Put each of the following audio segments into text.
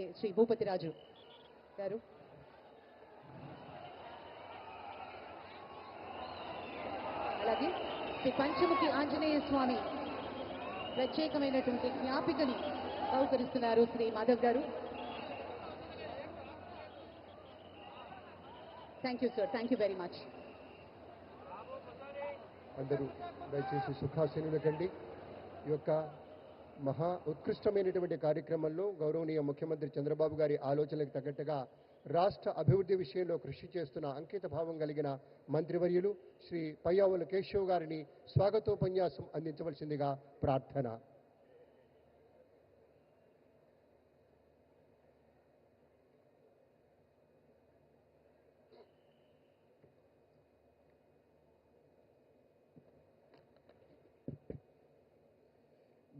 అలాగే శ్రీ భూపతిరాజు గారు. అలాగే శ్రీ పంచముఖి ఆంజనేయ స్వామి ప్రత్యేకమైనటువంటి జ్ఞాపికని బహుకరిస్తున్నారు Shri Madhav garu. Thank you sir thank you very much అందరూ దయచేసి సుఖాసీనులకండి ఈ యొక్క మహా ఉత్కృష్టమైనటువంటి కార్యక్రమంలో గౌరవనీయ ముఖ్యమంత్రి చంద్రబాబు గారి ఆలోచనలకు తగ్గట్టుగా రాష్ట్ర అభివృద్ధి విషయంలో కృషి చేస్తున్న అంకిత భావం కలిగిన మంత్రివర్యులు శ్రీ పయ్యావుల కేశవ్ గారిని స్వాగతోపన్యాసం అందించవలసిందిగా ప్రార్థన.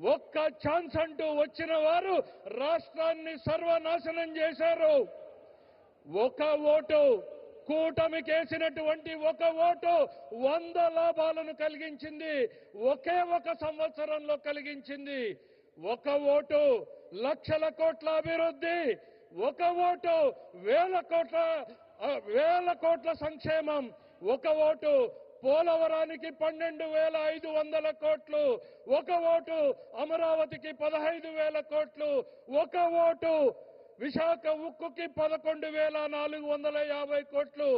ఒక్క ఛాన్స్ అంటూ వచ్చిన వారు రాష్ట్రాన్ని సర్వనాశనం చేశారు. ఒక ఓటు కూటమికేసినటువంటి ఒక ఓటు వంద లాభాలను కలిగించింది. ఒకే ఒక సంవత్సరంలో కలిగించింది. ఒక ఓటు లక్షల కోట్ల అభివృద్ధి. ఒక ఓటు వేల కోట్ల వేల కోట్ల సంక్షేమం. ఒక ఓటు పోలవరానికి పన్నెండు వేల ఐదు వందల కోట్లు ఒక ఓటు అమరావతికి పదహైదు వేల కోట్లు ఒక ఓటు విశాఖ ఉక్కుకి పదకొండు వేల నాలుగు వందల యాభై కోట్లు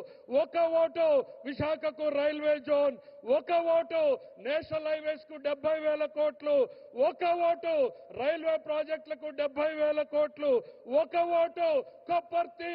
ఒక ఓటు విశాఖకు రైల్వే జోన్ ఒక ఓటు నేషనల్ హైవేస్కు డెబ్బై వేల కోట్లు ఒక ఓటు రైల్వే ప్రాజెక్టులకు డెబ్బై వేల కోట్లు ఒక vote Kopparthi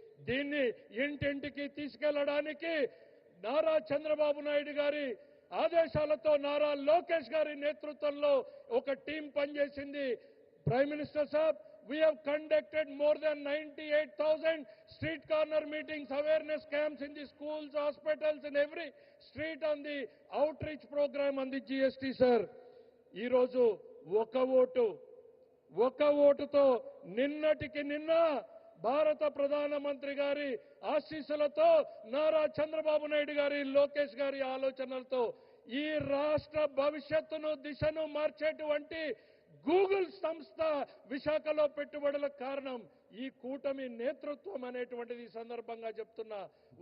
దీన్ని ఇంటింటికి తీసుకెళ్ళడానికి నారా చంద్రబాబు నాయుడు గారి ఆదేశాలతో నారా లోకేష్ గారి నేతృత్వంలో ఒక టీం పనిచేసింది. Prime minister Saab we've conducted more than ninety eight thousand street corner meetings awareness camps in the schools hospitals in every street on the outreach programme అంది జీఎస్టీ సార్ ఈరోజు ఒక ఓటు ఒక ఓటుతో నిన్నటికి నిన్న భారత ప్రధానమంత్రి గారి ఆశీస్సులతో నారా చంద్రబాబు నాయుడు గారి లోకేష్ గారి ఆలోచనలతో ఈ రాష్ట్ర భవిష్యత్తును దిశను మార్చేటువంటి గూగుల్ సంస్థ విశాఖలో పెట్టుబడులకు కారణం ఈ కూటమి నేతృత్వం అనేటువంటిది ఈ సందర్భంగా చెప్తున్నా.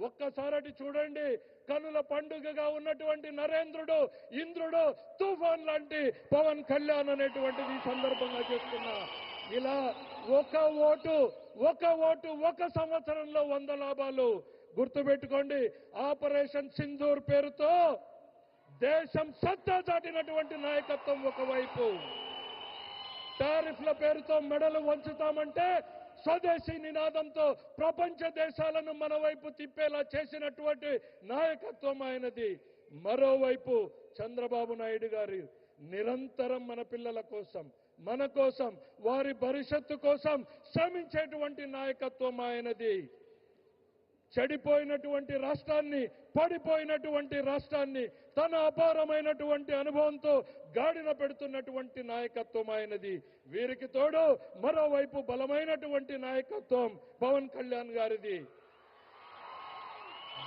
ఒక్కసారటి చూడండి కనుల పండుగగా ఉన్నటువంటి నరేంద్రుడు ఇంద్రుడు తుఫాన్ లాంటి పవన్ కళ్యాణ్ అనేటువంటిది ఈ సందర్భంగా చెప్తున్నా. ఇలా ఒక ఓటు ఒక ఓటు ఒక సంవత్సరంలో వంద లాభాలు. గుర్తుపెట్టుకోండి ఆపరేషన్ సింధూర్ పేరుతో దేశం సత్తా చాటినటువంటి నాయకత్వం ఒకవైపు. టారిఫ్ల పేరుతో మెడలు వంచుతామంటే స్వదేశీ నినాదంతో ప్రపంచ దేశాలను మన వైపు తిప్పేలా చేసినటువంటి నాయకత్వం ఆయనది. మరోవైపు చంద్రబాబు నాయుడు గారి నిరంతరం మన పిల్లల కోసం మన కోసం వారి భవిష్యత్తు కోసం శ్రమించేటువంటి నాయకత్వం ఆయనది. చెడిపోయినటువంటి రాష్ట్రాన్ని పడిపోయినటువంటి రాష్ట్రాన్ని తన అపారమైనటువంటి అనుభవంతో గాడిన పెడుతున్నటువంటి నాయకత్వం ఆయనది. వీరికి తోడు మరోవైపు బలమైనటువంటి నాయకత్వం పవన్ కళ్యాణ్ గారిది.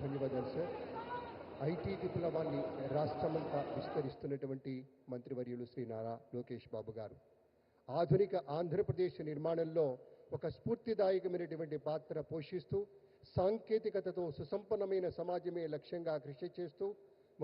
ధన్యవాదాలు సార్. ఐటీ విప్లవాన్ని రాష్ట్రమంతా విస్తరిస్తున్నటువంటి మంత్రివర్యులు శ్రీ నారా లోకేష్ బాబు గారు. ఆధునిక ఆంధ్రప్రదేశ్ నిర్మాణంలో ఒక స్ఫూర్తిదాయకమైనటువంటి పాత్ర పోషిస్తూ సాంకేతికతతో సుసంపన్నమైన సమాజమే లక్ష్యంగా కృషి చేస్తూ